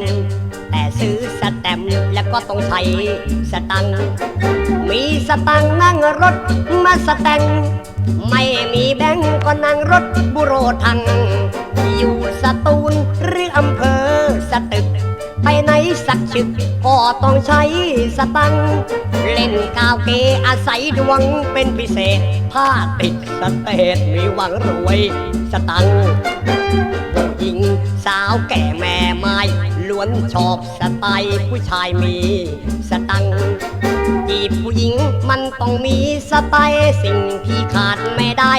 แตมป์แตมแล้วก็ต้องใช้สตัง มีสตังนั่งรถมาสแตง ไม่มีแบงก์ก็นั่งรถบุโรทัง อยู่สตูลหรืออำเภอสตึก ไปไหนสักชึกก็ต้องใช้สตัง เล่นกาวเกอาศัยดวงเป็นพิเศษ ถ้าติดสเตทมีหวังรวยสตังผู้หญิงสาวแก่แม่ไม้ ล้วนชอบสไตล์ผู้ชายมีสตังจีบผู้หญิงมันต้องมีสไตล์สิ่งที่ขาดไม่ได้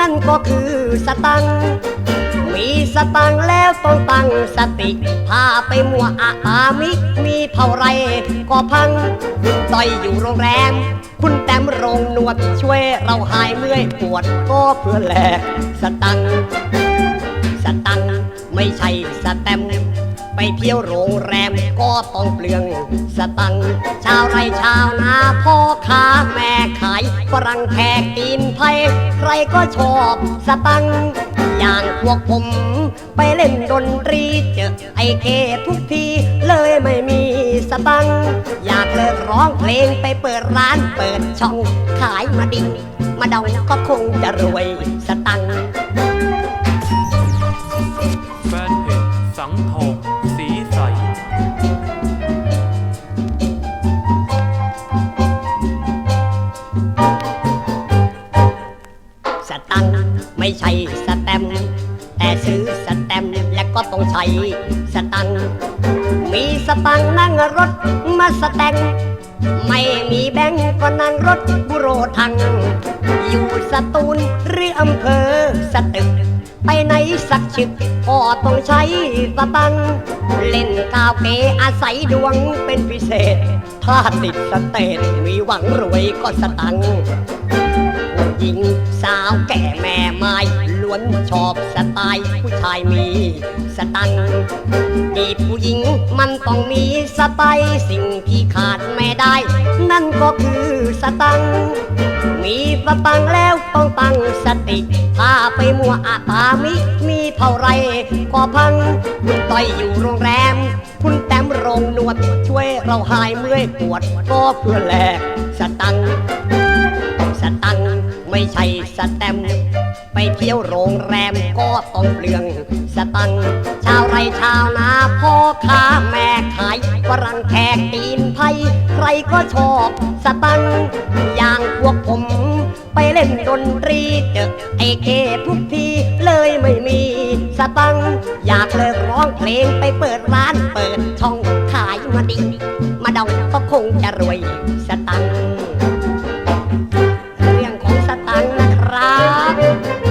นั่นก็คือสตังมีสตังแล้วต้องตั้งสติถ้าไปมัวอาอามิมีเท่าไรก็พังต่อยอยู่โรงแรม คุณแต้มโรงนวดช่วยเราหายเมื่อยปวดก็เพื่อแลกสตังสตังไม่ใช่สแตม ไปเที่ยวโรงแรมก็ต้องเปลือง สตังชาวไร่ชาวนาพ่อค้าแม่ขายฝรั่งแขกตีนไทยใครก็ชอบสตังอย่างพวกผม ไปเล่นดนตรีเจอไอเคทุกทีเลยไม่มีสตังอยากเลิกร้องเพลงไปเปิดร้านเปิดช่องขายมาดิมาดองก็คงจะรวยสตัง ไม่ใช่สแตมแต่ซื้อสแตมและก็ต้องใช้สตังมีสตังนั่งรถมาสแตงไม่มีแบงก์ก็นั่งรถบุโรทัง อยู่สตูลหรืออำเภอสตึก ไปไหนสักชึกก็ต้องใช้สตังเล่นกาวเกอาศัยดวงเป็นพิเศษ ถ้าติดสเตทมีหวังรวยก็สตังาวแก่แม่ไม้ล้วนชอบสไตล์ผู้ชายมีสตังค์จีบผู้หญิงมันต้องมีสไตล์สิ่งที่ขาดไม่ได้ นั่นก็คือสตังมีสตังแล้วต้องตั้งสติถ้าไปมัวอาตามิมีเท่าไรก็พังคุณต้อยอยู่โรงแรม คุณแต้มโรงนวดช่วยเราหายเมื่อยปวดก็เพื่อแลกสตังค์ สตังไม่ใช่สแตมไปเที่ยวโรงแรมก็ต้องเปลือง สตังชาวไร่ชาวนาพ่อค้าแม่ขายฝรั่งแขกตีนไทยใครก็ชอบ สตังอย่างพวกผม ไปเล่นดนตรีเจอไอเคทุกทีเลยไม่มี สตังอยากเลิกร้องเพลงไปเปิดร้านเปิดช่องขายมาดิมาดองก็คงจะรวย 好了。